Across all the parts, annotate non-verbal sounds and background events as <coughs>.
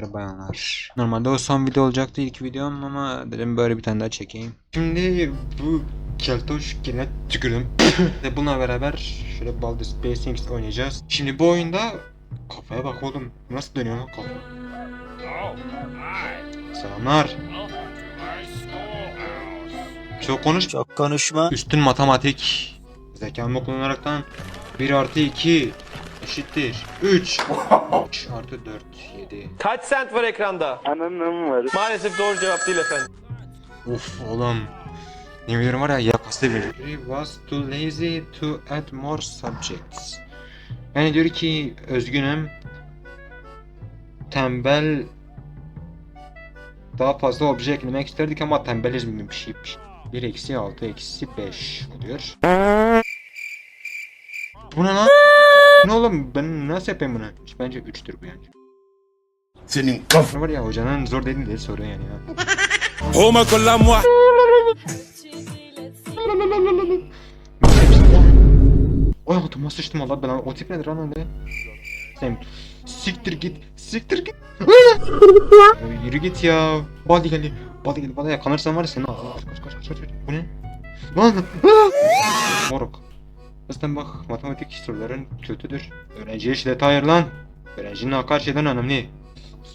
beyler bayanlar. Normalde o son video olacaktı ilk videom ama dedim böyle bir tane daha çekeyim. Şimdi bu keltoş yine tükürdüm. <coughs> Ve bununla beraber şöyle Baldur's Basics oynayacağız. Şimdi bu oyunda kafaya bak oğlum. Nasıl dönüyor lan kafa? Selamlar. Çok konuş. Çok konuşma. Üstün matematik. Zekamı kullanaraktan 1 artı 2 eşittir 3. 3 artı 4 7. Kaç sent var ekranda? Ananım var. Maalesef doğru cevap değil efendim. Uf oğlum. Ne biliyorum var ya yakası bir. He was too lazy to add more subjects. Yani diyor ki özgünüm. Tembel daha fazla obje eklemek isterdik ama tembeliz mi bir şeymiş. 1 eksi 6 eksi 5 oluyor. Bu ne lan? Ne oğlum ben nasıl yapayım bunu? Bence 3'tür bu yani. Senin kaf. Var ya hocanın zor dediğin diye soruyor yani ya. Homa con la moi. Oy altıma sıçtım Allah belanı. O tip nedir lan öyle? Sen siktir git. Siktir git. Yürü git ya. Badi geldi. Badi geldi. Badi yakalanırsan var ya seni. Kaç kaç kaç kaç. Bu ne? Lan. Moruk. Zaten bak matematik soruların kötüdür. Öğrenciye şiddet hayır lan. Öğrencinin her şeyden önemli.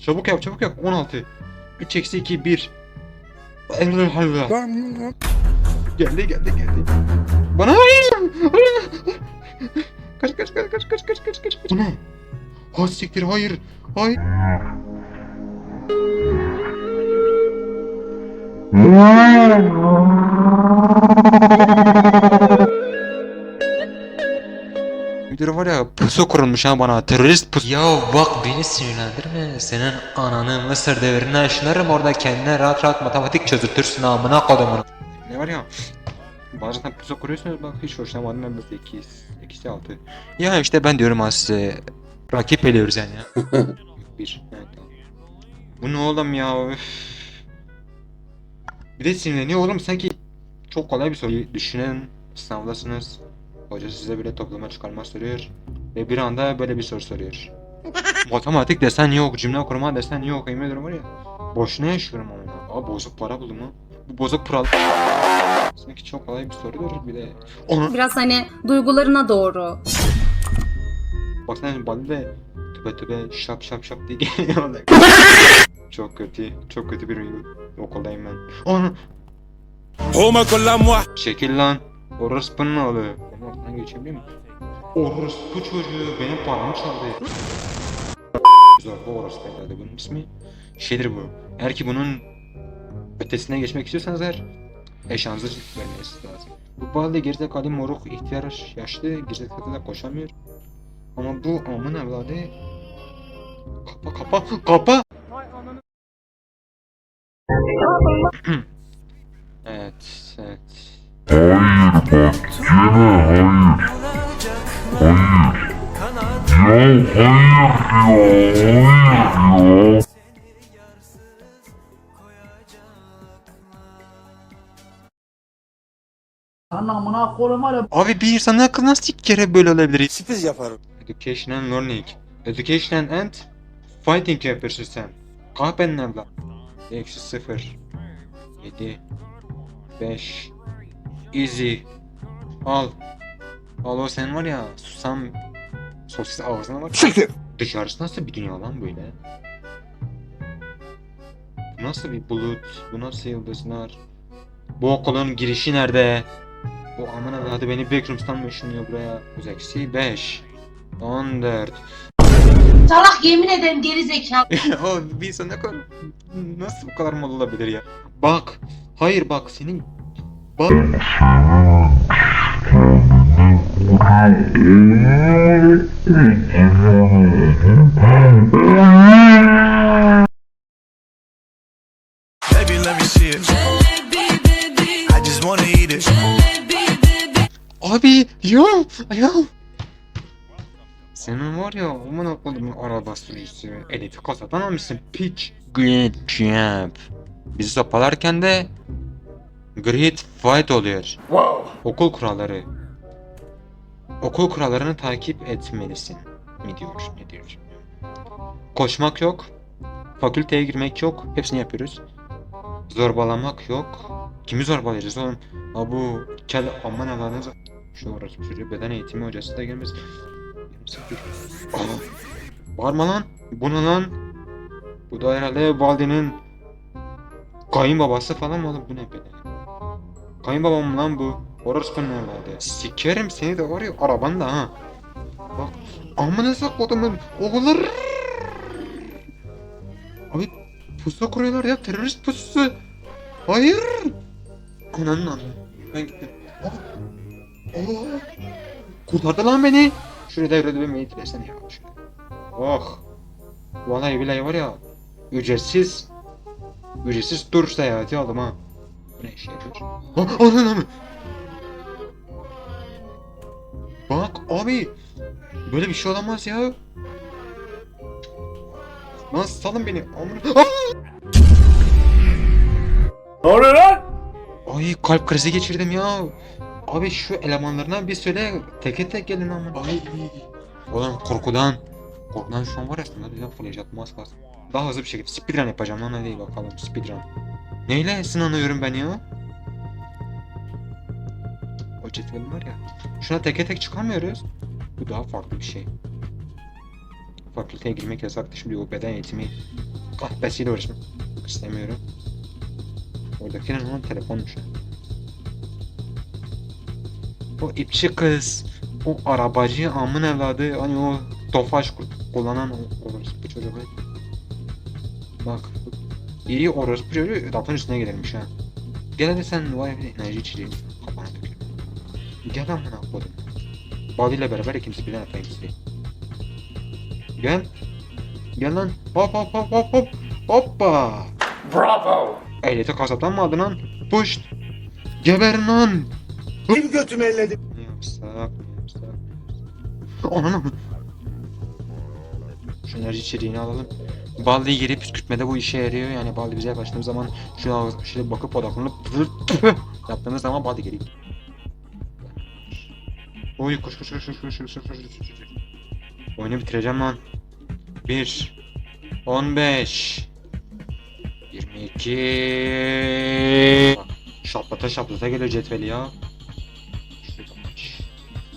Çabuk yap çabuk yap. 16. 3 eksi 2 1. Geldi geldi geldi. Bana hayır. Kaç kaç kaç kaç kaç kaç kaç kaç. Bu ne? Ha siktir hayır. Hayır. <laughs> Müdür var ya pusu kurulmuş ha bana terörist pusu. Ya bak beni sinirlendirme. Senin ananı Mısır devrine işlerim orada kendine rahat rahat matematik çözültürsün amına kodumun. Ne var ya? Bazen pusu kuruyorsunuz bak hiç hoşlanmadım ben de 8, eksi 6. Ya işte ben diyorum ha size rakip eliyoruz yani ya. <laughs> Bir. Evet tamam. Bu ne oğlum ya üf. Bir de sinirleniyor oğlum sanki çok kolay bir soru. Düşünün sınavdasınız. Hoca size bile toplama çıkarma soruyor. Ve bir anda böyle bir soru soruyor. <laughs> Matematik desen yok, cümle kurma desen yok. Yemin ediyorum var ya. Boşuna yaşıyorum ama. Aa bozuk para buldum ha. Bu bozuk para. Sanki çok kolay bir sorudur bir de. Onu Biraz hani duygularına doğru. baksana bana de tübe tübe şap şap şap diye geliyor. çok kötü, çok kötü bir okuldayım ben. Onu çekil lan. Orospu'nun oğlu. Onu ortadan geçebilir miyim? Orospu çocuğu benim paramı çaldı. Zorba orospu herhalde bunun ismi. Şeydir bu. Eğer ki bunun ötesine geçmek istiyorsanız eğer eşanızı vermeniz lazım. Bu bağlı gerizekalı moruk ihtiyar yaşlı gerizekalı da koşamıyor. Ama bu amın evladı Kapa kapa kapa <clears throat> Evet evet Hayır bak gene hayır. Hayır. Ya hayır ya hayır ya. Anamına ya Abi bir insan aklı nasıl ilk kere böyle olabilir? Sürpriz yaparım. Education and learning. Education and fighting yapıyorsun sen. Kahpenin evlat. Eksi sıfır. Yedi. Beş. Easy. Al. Al o sen var ya susam sosis ağzına bak. Siktir. Dışarısı nasıl bir dünya lan böyle? Bu nasıl bir bulut? Bu nasıl yıldızlar? Bu okulun girişi nerede? Bu aman evladı beni Backrooms'tan mı ışınlıyor buraya? Eksi 5 14 Salak yemin ederim geri zekalı. <laughs> O bir insan ne kadar nasıl bu kadar mal olabilir ya? Bak hayır bak senin bak. Abi ya ya Senin var ya aman akıllımın araba sürücüsü Elifi kasadan almışsın piç. Good job Bizi sopalarken de Great fight oluyor Wow. Okul kuralları Okul kurallarını takip etmelisin mi diyor ne diyor Koşmak yok Fakülteye girmek yok. Hepsini yapıyoruz. Zorbalamak yok. Kimi zorbalayacağız oğlum? Ha bu kel aman Allah'ınız. Şu orası çocuğu beden eğitimi hocası da gelmez. 28. Aa, Bağırma lan. Bu ne lan? Bu da herhalde Baldi'nin kayınbabası falan mı oğlum? Bu ne böyle? Kayınbabam lan bu? Orospu'nun evladı. Sikerim seni de var ya arabanda ha. Bak. Amına sakladım oğulları. Abi pusu kuruyorlar ya terörist pususu. Hayır. Ananın anı. Ben gittim. Oh. Oh. Kurtardı lan beni. Şuraya devrede bir meyit versene ya. Şöyle. Oh. Vallahi billahi var ya. Ücretsiz. Ücretsiz tur seyahati aldım ha. İşe yarıyor? Ha, ananı mı? Bak abi. Böyle bir şey olamaz ya. Lan salın beni. Amına. Ne oluyor lan? Ay kalp krizi geçirdim ya. Abi şu elemanlarına bir söyle teke tek gelin ama. Ay. Oğlum korkudan. Korkudan şu an var ya aslında düzen fırlayacaktım az kalsın. Daha hızlı bir şekilde speedrun yapacağım lan hadi bakalım speedrun. Neyle sınanıyorum ben ya? O cetvel var ya. Şuna teke tek çıkamıyoruz. Bu daha farklı bir şey. Fakülteye girmek yasaktı şimdi o beden eğitimi kahvesiyle uğraşmak istemiyorum. Oradaki ne lan telefonmuş. O ipçi kız, o arabacı amın evladı, hani o tofaş ku- kullanan o orospu çocuğu. Bak, iri orospu çocuğu lafın üstüne gelirmiş ha. Gel hadi sen vay enerji içeceğim kafana dökülür. Gel amına kodum. Bali ile beraber ikimiz birden atayım sizi. Gel. Gel lan. Hop hop hop hop hop. Hoppa. Bravo. Ehliyeti kasaptan mı aldın lan? Puşt! Geber lan! Kim götümü elledi? Ne yapsak, ne yapsak? Ananı enerji içeriğini alalım. Baldi'yi geri püskürtmede bu işe yarıyor. Yani Baldi bize yaklaştığım zaman şuna şöyle bakıp odaklanıp <laughs> yaptığımız zaman Baldi geri Oy koş koş koş koş koş koş koş koş. Oyunu bitireceğim lan. 1 15 22 Bak, Şaplata şaplata geliyor cetveli ya.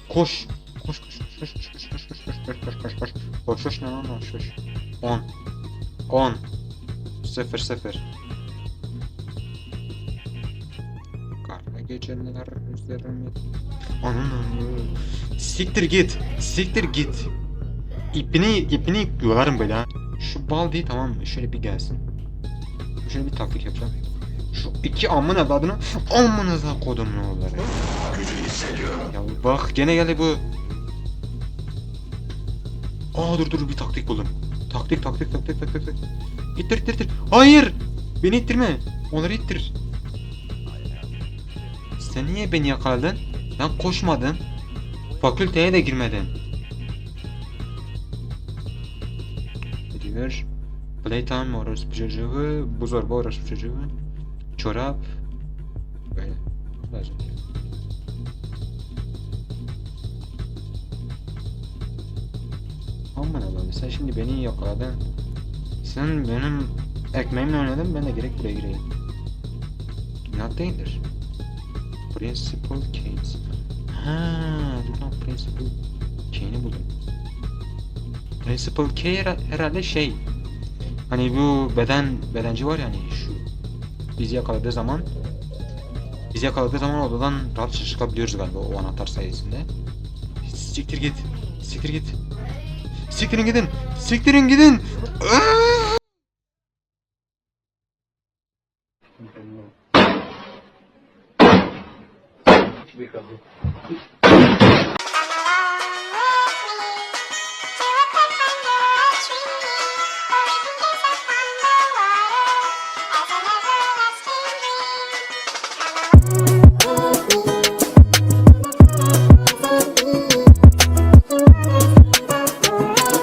Koş koş ne lan koş 10 10 0 0 Karla geceler üzerime Ananı. Siktir git. Siktir git. İpini ipini yolarım böyle ha. Şu bal değil tamam mı? Şöyle bir gelsin. Şöyle bir taktik yapacağım. Şu iki amın evladını amınıza kodum ne olur ya bak gene geldi bu. Aa dur dur bir taktik buldum. Taktik taktik taktik taktik taktik. İttir ittir ittir. Hayır. Beni ittirme. Onları ittir. Sen niye beni yakaladın? Ben koşmadım. Fakülteye de girmedim. Ne diyor? Playtime orospu çocuğu, bu zorba orospu çocuğu, çorap, böyle. Lazım. Aman Allah'ım sen şimdi beni yakaladın. Sen benim ekmeğimle oynadın ben de gerek buraya gireyim. İnat değildir. Principal Canes. Ha, dur lan Principal Cane'i buldum. Principal K hera- herhalde şey. Hani bu beden bedenci var ya hani şu bizi yakaladığı zaman bizi yakaladığı zaman odadan rahat çıkabiliyoruz galiba o anahtar sayesinde. Siktir git. Siktir git. Siktirin gidin. Siktirin gidin. Kadın.